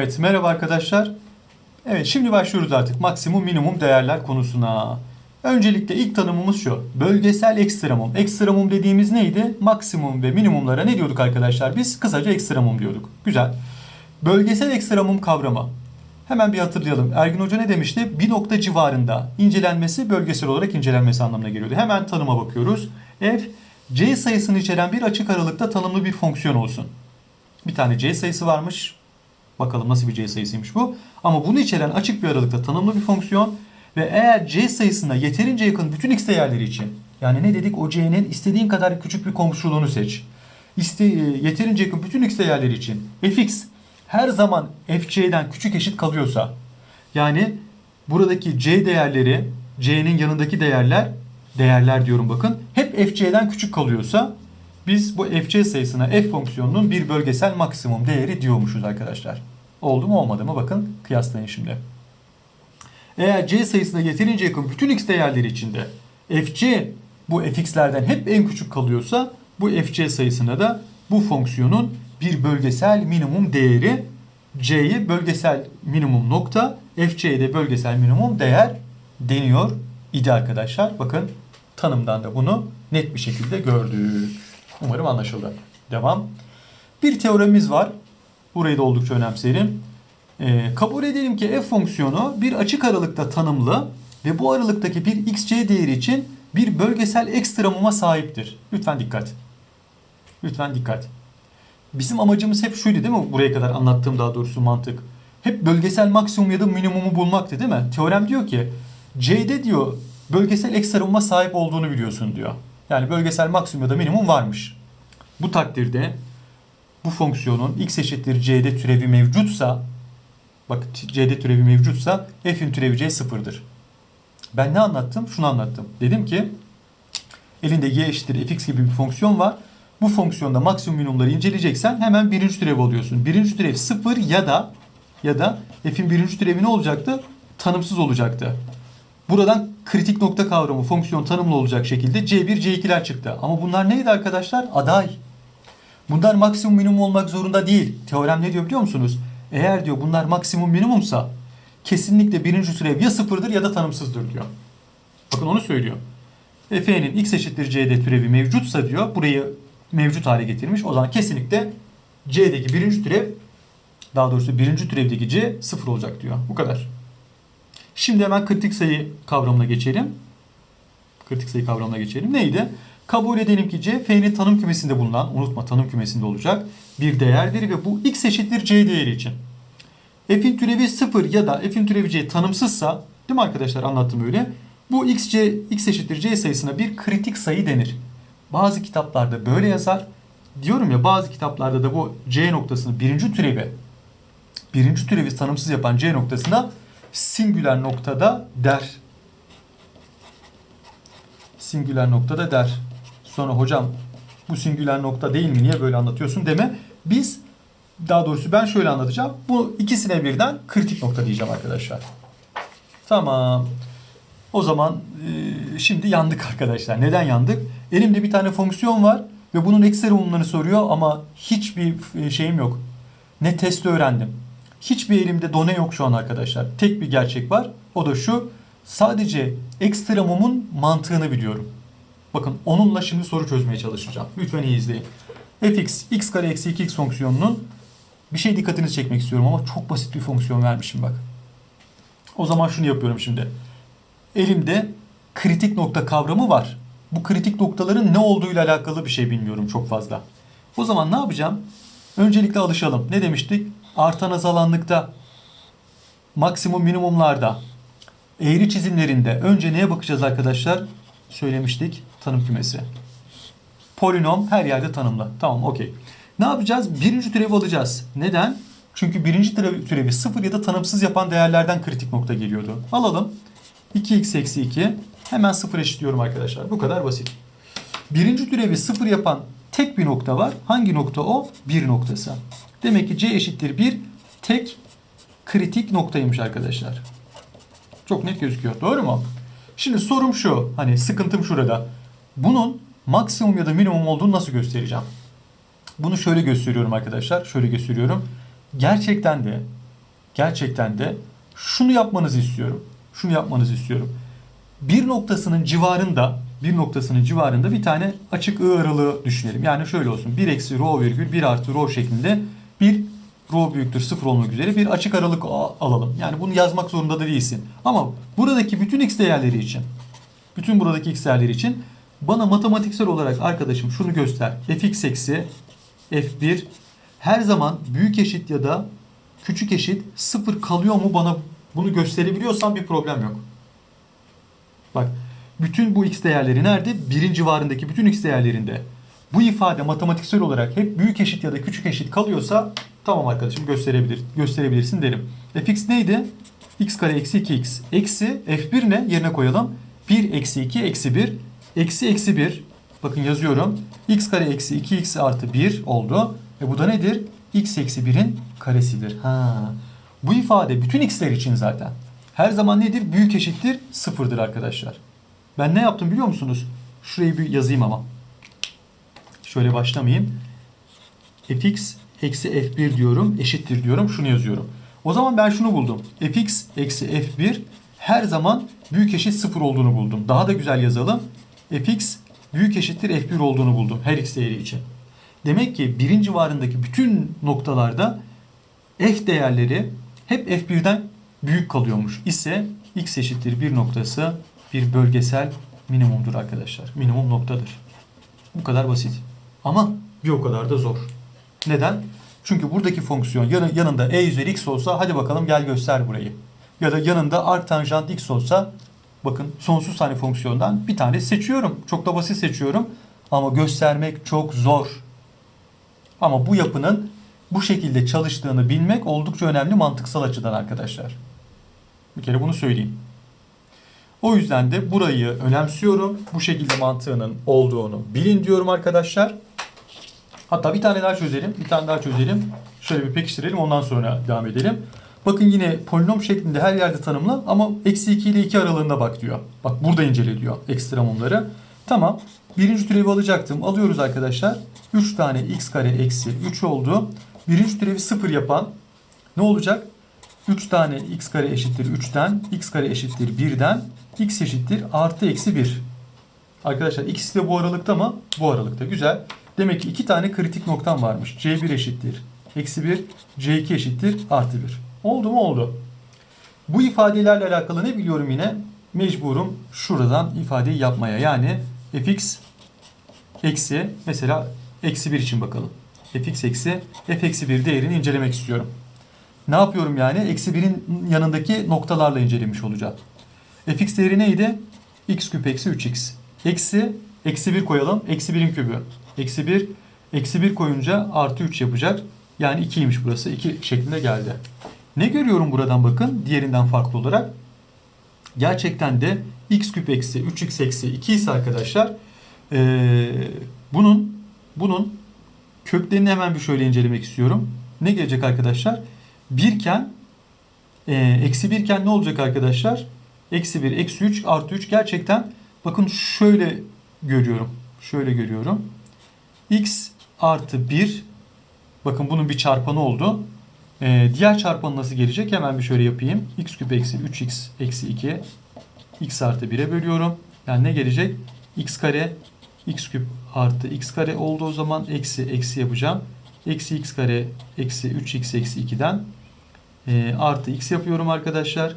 Evet merhaba arkadaşlar. Evet şimdi başlıyoruz artık maksimum minimum değerler konusuna. Öncelikle ilk tanımımız şu. Bölgesel ekstremum. Ekstremum dediğimiz neydi? Maksimum ve minimumlara ne diyorduk arkadaşlar? Biz kısaca ekstremum diyorduk. Güzel. Bölgesel ekstremum kavramı. Hemen bir hatırlayalım. Ergin Hoca ne demişti? Bir nokta civarında incelenmesi bölgesel olarak incelenmesi anlamına geliyordu. Hemen tanıma bakıyoruz. F, C sayısını içeren bir açık aralıkta tanımlı bir fonksiyon olsun. Bir tane C sayısı varmış. Bakalım nasıl bir C sayısıymış bu. Ama bunu içeren açık bir aralıkta tanımlı bir fonksiyon ve eğer C sayısına yeterince yakın bütün x değerleri için yani ne dedik o C'nin istediğin kadar küçük bir komşuluğunu seç. İste, e, yeterince yakın bütün x değerleri için fx her zaman fc'den küçük eşit kalıyorsa yani buradaki c değerleri c'nin yanındaki değerler değerler diyorum bakın hep fc'den küçük kalıyorsa biz bu fc sayısına f fonksiyonunun bir bölgesel maksimum değeri diyormuşuz arkadaşlar. Oldu mu olmadı mı bakın kıyaslayın şimdi. Eğer c sayısına yeterince yakın bütün x değerleri içinde fc bu fx'lerden hep en küçük kalıyorsa bu fc sayısına da bu fonksiyonun bir bölgesel minimum değeri c'ye bölgesel minimum nokta fc'ye de bölgesel minimum değer deniyor idi arkadaşlar. Bakın tanımdan da bunu net bir şekilde gördük. Umarım anlaşıldı. Devam. Bir teoremimiz var. Burayı da oldukça önemseyelim. Ee, kabul edelim ki f fonksiyonu bir açık aralıkta tanımlı ve bu aralıktaki bir xc değeri için bir bölgesel ekstremuma sahiptir. Lütfen dikkat. Lütfen dikkat. Bizim amacımız hep şuydu değil mi? Buraya kadar anlattığım daha doğrusu mantık. Hep bölgesel maksimum ya da minimumu bulmaktı değil mi? Teorem diyor ki C'de diyor bölgesel ekstremuma sahip olduğunu biliyorsun diyor. Yani bölgesel maksimum ya da minimum varmış. Bu takdirde bu fonksiyonun x eşittir c'de türevi mevcutsa bak c'de türevi mevcutsa f'in türevi c sıfırdır. Ben ne anlattım? Şunu anlattım. Dedim ki elinde y eşittir fx gibi bir fonksiyon var. Bu fonksiyonda maksimum minimumları inceleyeceksen hemen birinci türev alıyorsun. Birinci türev sıfır ya da ya da f'in birinci türevi ne olacaktı? Tanımsız olacaktı. Buradan kritik nokta kavramı fonksiyon tanımlı olacak şekilde C1, C2'ler çıktı. Ama bunlar neydi arkadaşlar? Aday. Bunlar maksimum minimum olmak zorunda değil. Teorem ne diyor biliyor musunuz? Eğer diyor bunlar maksimum minimumsa kesinlikle birinci türev ya sıfırdır ya da tanımsızdır diyor. Bakın onu söylüyor. F'nin x eşittir c'de türevi mevcutsa diyor burayı mevcut hale getirmiş. O zaman kesinlikle c'deki birinci türev daha doğrusu birinci türevdeki c sıfır olacak diyor. Bu kadar. Şimdi hemen kritik sayı kavramına geçelim. Kritik sayı kavramına geçelim. Neydi? Kabul edelim ki c f'nin tanım kümesinde bulunan, unutma tanım kümesinde olacak bir değerdir ve bu x eşittir c değeri için. f'in türevi 0 ya da f'in türevi c tanımsızsa, değil mi arkadaşlar anlattım öyle. Bu x, c, x eşittir c sayısına bir kritik sayı denir. Bazı kitaplarda böyle yazar. Diyorum ya bazı kitaplarda da bu c noktasını birinci türevi, birinci türevi tanımsız yapan c noktasına singüler noktada der. Singüler noktada der. Sonra hocam bu singüler nokta değil mi? Niye böyle anlatıyorsun deme. Biz daha doğrusu ben şöyle anlatacağım. Bu ikisine birden kritik nokta diyeceğim arkadaşlar. Tamam. O zaman e, şimdi yandık arkadaşlar. Neden yandık? Elimde bir tane fonksiyon var ve bunun ekstremumlarını soruyor ama hiçbir şeyim yok. Ne testi öğrendim. Hiçbir elimde done yok şu an arkadaşlar. Tek bir gerçek var. O da şu. Sadece ekstremumun mantığını biliyorum. Bakın onunla şimdi soru çözmeye çalışacağım. Lütfen iyi izleyin. fx x kare eksi 2x fonksiyonunun bir şey dikkatinizi çekmek istiyorum ama çok basit bir fonksiyon vermişim bak. O zaman şunu yapıyorum şimdi. Elimde kritik nokta kavramı var. Bu kritik noktaların ne olduğuyla alakalı bir şey bilmiyorum çok fazla. O zaman ne yapacağım? Öncelikle alışalım. Ne demiştik? Artan azalanlıkta, maksimum minimumlarda, eğri çizimlerinde önce neye bakacağız arkadaşlar? Söylemiştik. Tanım kümesi. Polinom her yerde tanımlı. Tamam okey. Ne yapacağız? Birinci türevi alacağız. Neden? Çünkü birinci türevi, sıfır ya da tanımsız yapan değerlerden kritik nokta geliyordu. Alalım. 2x eksi 2. Hemen sıfır eşitliyorum arkadaşlar. Bu kadar basit. Birinci türevi sıfır yapan tek bir nokta var. Hangi nokta o? Bir noktası. Demek ki c eşittir 1 tek kritik noktaymış arkadaşlar. Çok net gözüküyor. Doğru mu? Şimdi sorum şu. Hani sıkıntım şurada. Bunun maksimum ya da minimum olduğunu nasıl göstereceğim? Bunu şöyle gösteriyorum arkadaşlar. Şöyle gösteriyorum. Gerçekten de gerçekten de şunu yapmanızı istiyorum. Şunu yapmanızı istiyorum. Bir noktasının civarında bir noktasının civarında bir tane açık I aralığı düşünelim. Yani şöyle olsun. 1 eksi rho virgül 1 artı rho şeklinde bir rho büyüktür 0 olmak üzere bir açık aralık alalım. Yani bunu yazmak zorunda da değilsin. Ama buradaki bütün x değerleri için bütün buradaki x değerleri için bana matematiksel olarak arkadaşım şunu göster. fx eksi f1 her zaman büyük eşit ya da küçük eşit 0 kalıyor mu bana bunu gösterebiliyorsan bir problem yok. Bak bütün bu x değerleri nerede? Birin civarındaki bütün x değerlerinde. Bu ifade matematiksel olarak hep büyük eşit ya da küçük eşit kalıyorsa tamam arkadaşım gösterebilir, gösterebilirsin derim. fx neydi? x kare eksi 2x. Eksi f1 ne? Yerine koyalım. 1 eksi 2 eksi 1. Eksi eksi 1. Bakın yazıyorum. x kare eksi 2x artı 1 oldu. E bu da nedir? x eksi 1'in karesidir. Ha. Bu ifade bütün x'ler için zaten. Her zaman nedir? Büyük eşittir sıfırdır arkadaşlar. Ben ne yaptım biliyor musunuz? Şurayı bir yazayım ama. Şöyle başlamayayım. fx eksi f1 diyorum. Eşittir diyorum. Şunu yazıyorum. O zaman ben şunu buldum. fx eksi f1 her zaman büyük eşit sıfır olduğunu buldum. Daha da güzel yazalım. Fx büyük eşittir f1 olduğunu buldum. Her x değeri için. Demek ki birin civarındaki bütün noktalarda f değerleri hep f1'den büyük kalıyormuş ise x eşittir 1 noktası bir bölgesel minimumdur arkadaşlar. Minimum noktadır. Bu kadar basit. Ama bir o kadar da zor. Neden? Çünkü buradaki fonksiyon yanı- yanında e üzeri x olsa hadi bakalım gel göster burayı. Ya da yanında arc tanjant x olsa bakın sonsuz tane fonksiyondan bir tane seçiyorum. Çok da basit seçiyorum. Ama göstermek çok zor. Ama bu yapının bu şekilde çalıştığını bilmek oldukça önemli mantıksal açıdan arkadaşlar. Bir kere bunu söyleyeyim. O yüzden de burayı önemsiyorum. Bu şekilde mantığının olduğunu bilin diyorum arkadaşlar. Hatta bir tane daha çözelim. Bir tane daha çözelim. Şöyle bir pekiştirelim ondan sonra devam edelim. Bakın yine polinom şeklinde her yerde tanımlı ama eksi 2 ile 2 aralığında bak diyor. Bak burada incele diyor ekstremumları. Tamam. Birinci türevi alacaktım. Alıyoruz arkadaşlar. 3 tane x kare eksi 3 oldu. Birinci türevi 0 yapan ne olacak? 3 tane x kare eşittir 3'ten, x kare eşittir 1'den, x eşittir artı eksi 1. Arkadaşlar ikisi de bu aralıkta mı? Bu aralıkta. Güzel. Demek ki iki tane kritik noktam varmış. C1 eşittir. Eksi 1. C2 eşittir. Artı 1. Oldu mu? Oldu. Bu ifadelerle alakalı ne biliyorum yine? Mecburum şuradan ifadeyi yapmaya. Yani fx eksi mesela eksi 1 için bakalım. fx eksi f eksi 1 değerini incelemek istiyorum. Ne yapıyorum yani? Eksi 1'in yanındaki noktalarla incelemiş olacağım. fx değeri neydi? x küp eksi 3x. Eksi, eksi 1 koyalım. Eksi 1'in kübü. Eksi 1, eksi 1 koyunca artı 3 yapacak. Yani 2'ymiş burası. 2 şeklinde geldi. Ne görüyorum buradan bakın diğerinden farklı olarak? Gerçekten de x küp eksi 3x eksi 2 ise arkadaşlar ee, bunun bunun köklerini hemen bir şöyle incelemek istiyorum. Ne gelecek arkadaşlar? Birken e, eksi birken ne olacak arkadaşlar? Eksi 1, eksi 3, artı 3 gerçekten bakın şöyle görüyorum. Şöyle görüyorum. x artı 1 bakın bunun bir çarpanı oldu. Ee, diğer çarpanı nasıl gelecek? Hemen bir şöyle yapayım. x küp eksi 3x eksi 2 x artı 1'e bölüyorum. Yani ne gelecek? x kare x küp artı x kare oldu o zaman. Eksi eksi yapacağım. Eksi x kare eksi 3x eksi 2'den e, artı x yapıyorum arkadaşlar.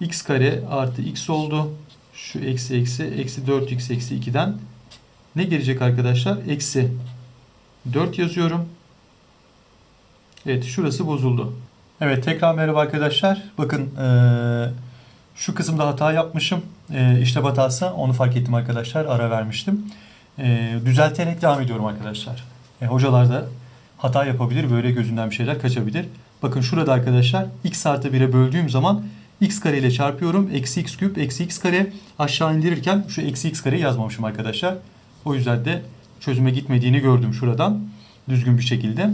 x kare artı x oldu. Şu eksi eksi eksi 4x eksi 2'den ne gelecek arkadaşlar? Eksi 4 yazıyorum. Evet şurası bozuldu. Evet tekrar merhaba arkadaşlar. Bakın eee, şu kısımda hata yapmışım. Eee işlem hatası onu fark ettim arkadaşlar. Ara vermiştim. Eee, düzelterek devam ediyorum arkadaşlar. E, hocalar da hata yapabilir. Böyle gözünden bir şeyler kaçabilir. Bakın şurada arkadaşlar x artı 1'e böldüğüm zaman x kare ile çarpıyorum. Eksi x küp eksi x kare aşağı indirirken şu eksi x kareyi yazmamışım arkadaşlar. O yüzden de çözüme gitmediğini gördüm şuradan. Düzgün bir şekilde.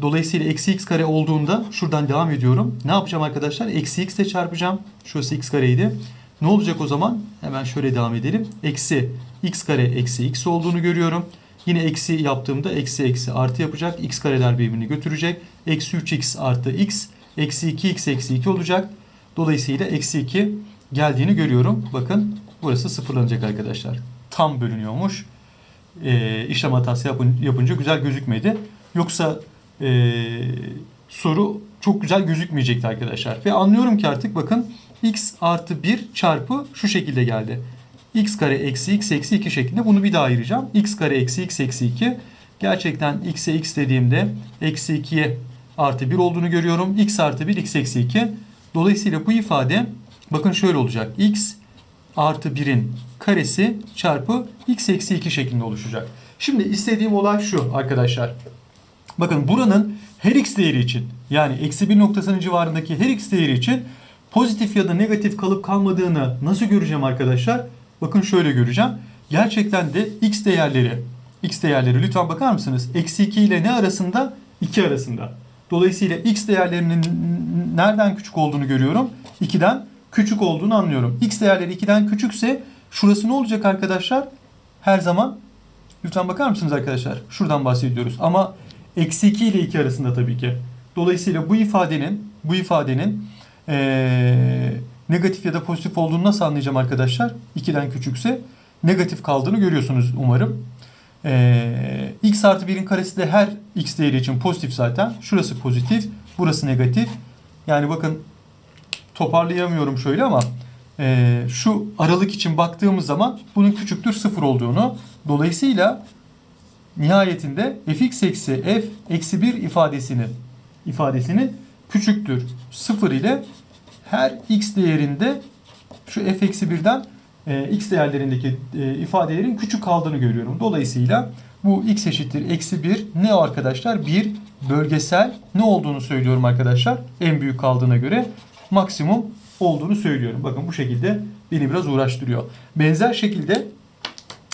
Dolayısıyla eksi x kare olduğunda şuradan devam ediyorum. Ne yapacağım arkadaşlar? Eksi x ile çarpacağım. Şurası x kareydi. Ne olacak o zaman? Hemen şöyle devam edelim. Eksi x kare eksi x olduğunu görüyorum. Yine eksi yaptığımda eksi eksi artı yapacak. x kareler birbirini götürecek. Eksi 3x artı x Eksi 2x eksi 2 olacak. Dolayısıyla eksi 2 geldiğini görüyorum. Bakın burası sıfırlanacak arkadaşlar. Tam bölünüyormuş. Ee, işlem hatası yapın, yapınca güzel gözükmedi. Yoksa ee, soru çok güzel gözükmeyecekti arkadaşlar. Ve anlıyorum ki artık bakın x artı 1 çarpı şu şekilde geldi. x kare eksi x eksi 2 şeklinde bunu bir daha ayıracağım. x kare eksi x eksi 2. Gerçekten x'e x dediğimde eksi 2'ye artı 1 olduğunu görüyorum. x artı 1 x eksi 2. Dolayısıyla bu ifade bakın şöyle olacak. x artı 1'in karesi çarpı x eksi 2 şeklinde oluşacak. Şimdi istediğim olay şu arkadaşlar. Bakın buranın her x değeri için yani eksi 1 noktasının civarındaki her x değeri için pozitif ya da negatif kalıp kalmadığını nasıl göreceğim arkadaşlar? Bakın şöyle göreceğim. Gerçekten de x değerleri x değerleri lütfen bakar mısınız? Eksi 2 ile ne arasında? 2 arasında. Dolayısıyla x değerlerinin nereden küçük olduğunu görüyorum. 2'den küçük olduğunu anlıyorum. x değerleri 2'den küçükse şurası ne olacak arkadaşlar? Her zaman lütfen bakar mısınız arkadaşlar? Şuradan bahsediyoruz. Ama eksi 2 ile 2 arasında tabii ki. Dolayısıyla bu ifadenin bu ifadenin ee, negatif ya da pozitif olduğunu nasıl anlayacağım arkadaşlar? 2'den küçükse negatif kaldığını görüyorsunuz umarım. Ee, x artı 1'in karesi de her x değeri için pozitif zaten. Şurası pozitif, burası negatif. Yani bakın toparlayamıyorum şöyle ama e, şu aralık için baktığımız zaman bunun küçüktür sıfır olduğunu. Dolayısıyla nihayetinde fx eksi f eksi 1 ifadesinin ifadesinin küçüktür sıfır ile her x değerinde şu f eksi 1'den e, x değerlerindeki e, ifadelerin küçük kaldığını görüyorum. Dolayısıyla bu x eşittir eksi 1 ne arkadaşlar? Bir bölgesel ne olduğunu söylüyorum arkadaşlar. En büyük kaldığına göre maksimum olduğunu söylüyorum. Bakın bu şekilde beni biraz uğraştırıyor. Benzer şekilde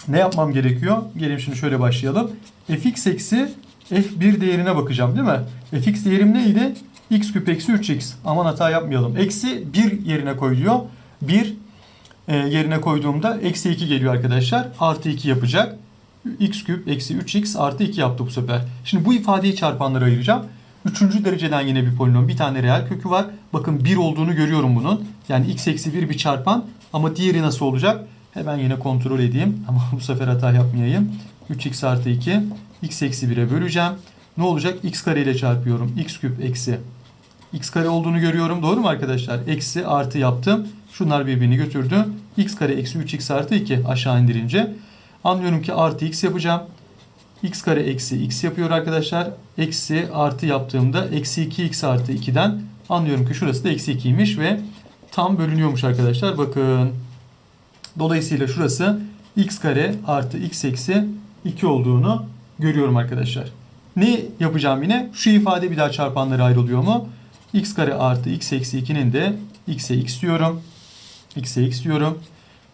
ne yapmam gerekiyor? Gelin şimdi şöyle başlayalım. fx eksi f1 değerine bakacağım değil mi? fx değerim neydi? x küp eksi 3x. Aman hata yapmayalım. Eksi 1 yerine koy diyor. 1 e, yerine koyduğumda eksi 2 geliyor arkadaşlar. Artı 2 yapacak. x küp eksi 3x artı 2 yaptı bu sefer. Şimdi bu ifadeyi çarpanlara ayıracağım. Üçüncü dereceden yine bir polinom. Bir tane reel kökü var. Bakın 1 olduğunu görüyorum bunun. Yani x eksi 1 bir çarpan. Ama diğeri nasıl olacak? Hemen yine kontrol edeyim. Ama bu sefer hata yapmayayım. 3x artı 2. x eksi 1'e böleceğim. Ne olacak? x kare ile çarpıyorum. x küp eksi x kare olduğunu görüyorum. Doğru mu arkadaşlar? Eksi artı yaptım. Şunlar birbirini götürdü. x kare eksi 3x artı 2 aşağı indirince. Anlıyorum ki artı x yapacağım. x kare eksi x yapıyor arkadaşlar. Eksi artı yaptığımda eksi 2x artı 2'den anlıyorum ki şurası da eksi 2'ymiş ve tam bölünüyormuş arkadaşlar. Bakın. Dolayısıyla şurası x kare artı x eksi 2 olduğunu görüyorum arkadaşlar. Ne yapacağım yine? Şu ifade bir daha çarpanları ayrılıyor mu? x kare artı x eksi 2'nin de x'e x diyorum. x'e x diyorum.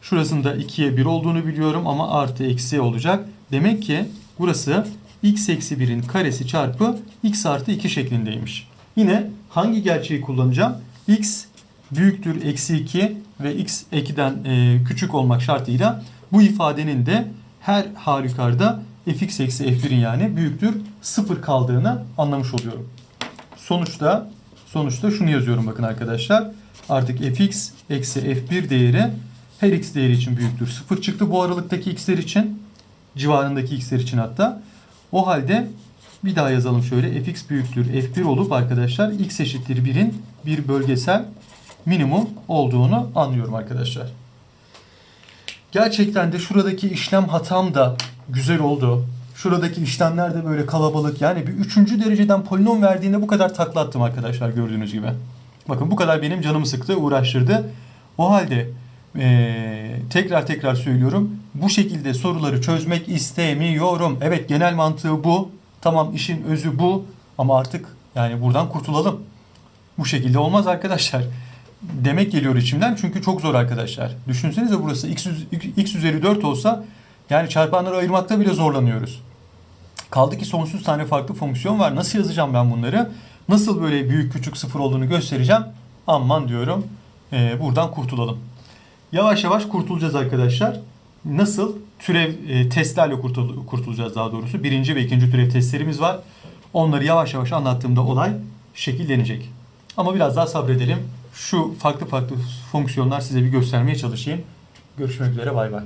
Şurasında 2'ye 1 olduğunu biliyorum ama artı eksi olacak. Demek ki burası x eksi 1'in karesi çarpı x artı 2 şeklindeymiş. Yine hangi gerçeği kullanacağım? x büyüktür eksi 2 ve x 2'den e, küçük olmak şartıyla bu ifadenin de her halükarda fx eksi f1'in yani büyüktür 0 kaldığını anlamış oluyorum. Sonuçta sonuçta şunu yazıyorum bakın arkadaşlar. Artık fx eksi f1 değeri her x değeri için büyüktür. 0 çıktı bu aralıktaki x'ler için. Civarındaki x'ler için hatta. O halde bir daha yazalım şöyle. fx büyüktür f1 olup arkadaşlar x eşittir 1'in bir bölgesel minimum olduğunu anlıyorum arkadaşlar. Gerçekten de şuradaki işlem hatam da güzel oldu. Şuradaki işlemler de böyle kalabalık. Yani bir üçüncü dereceden polinom verdiğinde bu kadar takla attım arkadaşlar gördüğünüz gibi. Bakın bu kadar benim canımı sıktı, uğraştırdı. O halde ee, tekrar tekrar söylüyorum. Bu şekilde soruları çözmek istemiyorum. Evet genel mantığı bu. Tamam işin özü bu. Ama artık yani buradan kurtulalım. Bu şekilde olmaz arkadaşlar. Demek geliyor içimden çünkü çok zor arkadaşlar. Düşünsenize burası x, x üzeri 4 olsa yani çarpanları ayırmakta bile zorlanıyoruz. Kaldı ki sonsuz tane farklı fonksiyon var. Nasıl yazacağım ben bunları? Nasıl böyle büyük küçük sıfır olduğunu göstereceğim. Aman diyorum. Ee, buradan kurtulalım. Yavaş yavaş kurtulacağız arkadaşlar. Nasıl? Türev e, testlerle kurtul kurtulacağız daha doğrusu. Birinci ve ikinci türev testlerimiz var. Onları yavaş yavaş anlattığımda olay şekillenecek. Ama biraz daha sabredelim. Şu farklı farklı fonksiyonlar size bir göstermeye çalışayım. Görüşmek üzere bay bay.